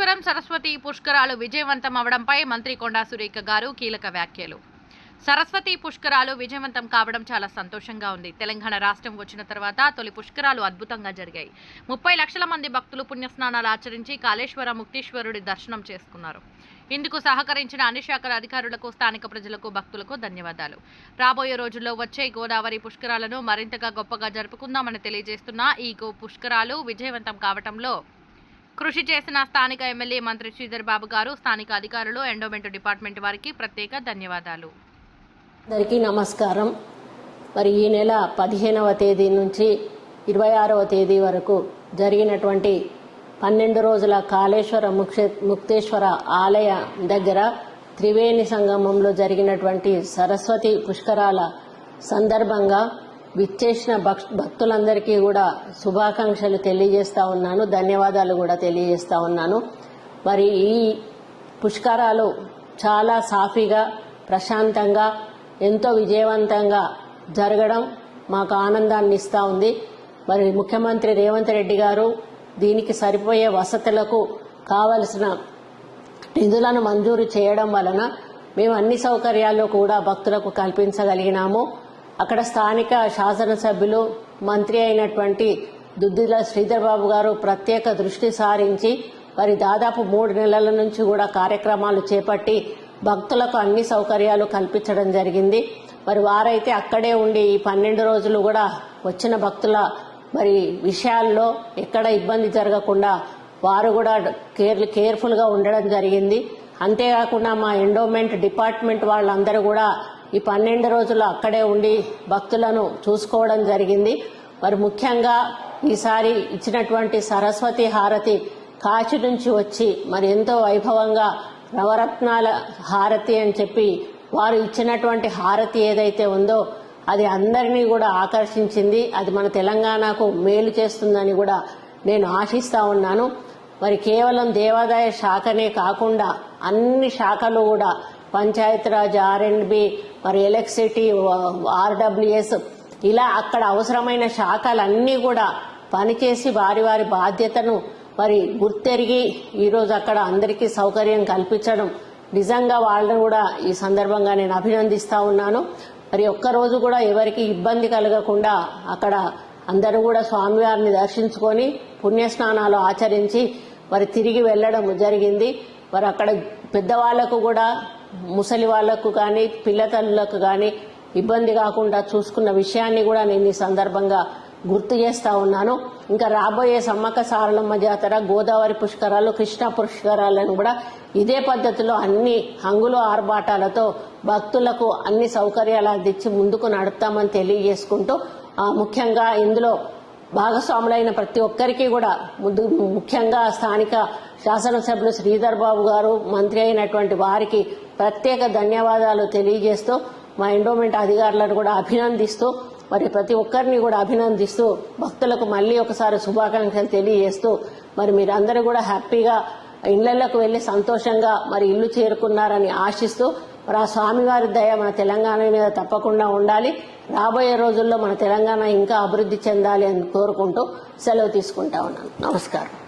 సరస్వతి పుష్కరాలు విజయవంతం అవడంపై మంత్రి కొండా సురేఖ గారు కీలక వ్యాఖ్యలు. సరస్వతి పుష్కరాలు విజయవంతం కావడం చాలా సంతోషంగా ఉంది. తెలంగాణ రాష్ట్రం వచ్చిన తర్వాత తొలి పుష్కరాలు అద్భుతంగా జరిగాయి. ముప్పై లక్షల మంది భక్తులు పుణ్యస్నానాలు ఆచరించి కాళేశ్వర ముక్తీశ్వరుడి దర్శనం చేసుకున్నారు. ఇందుకు సహకరించిన అన్ని శాఖల అధికారులకు స్థానిక ప్రజలకు భక్తులకు ధన్యవాదాలు. రాబోయే రోజుల్లో వచ్చే గోదావరి పుష్కరాలను మరింతగా గొప్పగా జరుపుకుందామని తెలియజేస్తున్న ఈ గో పుష్కరాలు విజయవంతం కావటంలో కృషి చేసిన స్థానిక ఎమ్మెల్యే మంత్రి శ్రీధర్ బాబు గారు స్థానిక అధికారులు ఎండోమెంట్ డిపార్ట్మెంట్ వారికి ప్రత్యేక ధన్యవాదాలు. అందరికీ నమస్కారం. మరి ఈ నెల పదిహేనవ తేదీ నుంచి ఇరవై ఆరవ తేదీ వరకు జరిగినటువంటి పన్నెండు రోజుల కాళేశ్వర ముక్ష ముక్తేశ్వర ఆలయ దగ్గర త్రివేణి సంగమంలో జరిగినటువంటి సరస్వతి పుష్కరాల సందర్భంగా విచ్చేసిన భక్- భక్తులందరికీ కూడా శుభాకాంక్షలు తెలియజేస్తా ఉన్నాను ధన్యవాదాలు కూడా తెలియజేస్తా ఉన్నాను. మరి ఈ పుష్కరాలు చాలా సాఫీగా ప్రశాంతంగా ఎంతో విజయవంతంగా జరగడం మాకు ఆనందాన్ని ఇస్తూ ఉంది. మరి ముఖ్యమంత్రి రేవంత్ రెడ్డి గారు దీనికి సరిపోయే వసతులకు కావలసిన నిధులను మంజూరు చేయడం వలన మేము అన్ని సౌకర్యాలు కూడా భక్తులకు కల్పించగలిగినాము. అక్కడ స్థానిక శాసనసభ్యులు మంత్రి అయినటువంటి దుద్దిల శ్రీధర్ బాబు గారు ప్రత్యేక దృష్టి సారించి మరి దాదాపు మూడు నెలల నుంచి కూడా కార్యక్రమాలు చేపట్టి భక్తులకు అన్ని సౌకర్యాలు కల్పించడం జరిగింది. మరి వారైతే అక్కడే ఉండి ఈ పన్నెండు రోజులు కూడా వచ్చిన భక్తుల మరి విషయాల్లో ఎక్కడ ఇబ్బంది జరగకుండా వారు కూడా కేర్ కేర్ఫుల్గా ఉండడం జరిగింది. అంతేకాకుండా మా ఎండోమెంట్ డిపార్ట్మెంట్ వాళ్ళందరూ కూడా ఈ పన్నెండు రోజులు అక్కడే ఉండి భక్తులను చూసుకోవడం జరిగింది. మరి ముఖ్యంగా ఈసారి ఇచ్చినటువంటి సరస్వతి హారతి కాశీ నుంచి వచ్చి మరి ఎంతో వైభవంగా నవరత్నాల హారతి అని చెప్పి వారు ఇచ్చినటువంటి హారతి ఏదైతే ఉందో అది అందరినీ కూడా ఆకర్షించింది. అది మన తెలంగాణకు మేలు చేస్తుందని కూడా నేను ఆశిస్తా ఉన్నాను. మరి కేవలం దేవాదాయ శాఖనే కాకుండా అన్ని శాఖలు కూడా పంచాయతీరాజ్ ఆర్ అండ్ బి మరి ఎలక్ట్రిసిటీ ఆర్డబ్ల్యూఎస్ ఇలా అక్కడ అవసరమైన శాఖలన్నీ కూడా పనిచేసి వారి వారి బాధ్యతను మరి గుర్తెరిగి ఈరోజు అక్కడ అందరికీ సౌకర్యం కల్పించడం నిజంగా వాళ్ళని కూడా ఈ సందర్భంగా నేను అభినందిస్తా ఉన్నాను. మరి ఒక్కరోజు కూడా ఎవరికి ఇబ్బంది కలగకుండా అక్కడ అందరూ కూడా స్వామివారిని దర్శించుకొని పుణ్యస్నానాలు ఆచరించి మరి తిరిగి వెళ్ళడం జరిగింది. మరి అక్కడ పెద్దవాళ్ళకు కూడా ముసలి వాళ్ళకు కానీ పిల్లతల్లులకు కానీ ఇబ్బంది కాకుండా చూసుకున్న విషయాన్ని కూడా నేను ఈ సందర్భంగా గుర్తు చేస్తా ఉన్నాను. ఇంకా రాబోయే సమ్మక్క సారలమ్మ జాతర గోదావరి పుష్కరాలు కృష్ణ పుష్కరాలను కూడా ఇదే పద్ధతిలో అన్ని హంగులు ఆర్భాటాలతో భక్తులకు అన్ని సౌకర్యాలు అందించి ముందుకు నడుపుతామని తెలియజేసుకుంటూ ముఖ్యంగా ఇందులో భాగస్వాములైన ప్రతి ఒక్కరికి కూడా ముందు ముఖ్యంగా స్థానిక శాసనసభ్యులు శ్రీధర్ బాబు గారు మంత్రి అయినటువంటి వారికి ప్రత్యేక ధన్యవాదాలు తెలియజేస్తూ మా ఎండోమెంట్ అధికారులను కూడా అభినందిస్తూ మరి ప్రతి ఒక్కరిని కూడా అభినందిస్తూ భక్తులకు మళ్ళీ ఒకసారి శుభాకాంక్షలు తెలియజేస్తూ మరి మీరందరూ కూడా హ్యాపీగా ఇళ్ళకు వెళ్ళి సంతోషంగా మరి ఇల్లు చేరుకున్నారని ఆశిస్తూ మరి ఆ స్వామివారి దయ మన తెలంగాణ మీద తప్పకుండా ఉండాలి. రాబోయే రోజుల్లో మన తెలంగాణ ఇంకా అభివృద్ధి చెందాలి అని కోరుకుంటూ సెలవు తీసుకుంటా ఉన్నాను. నమస్కారం.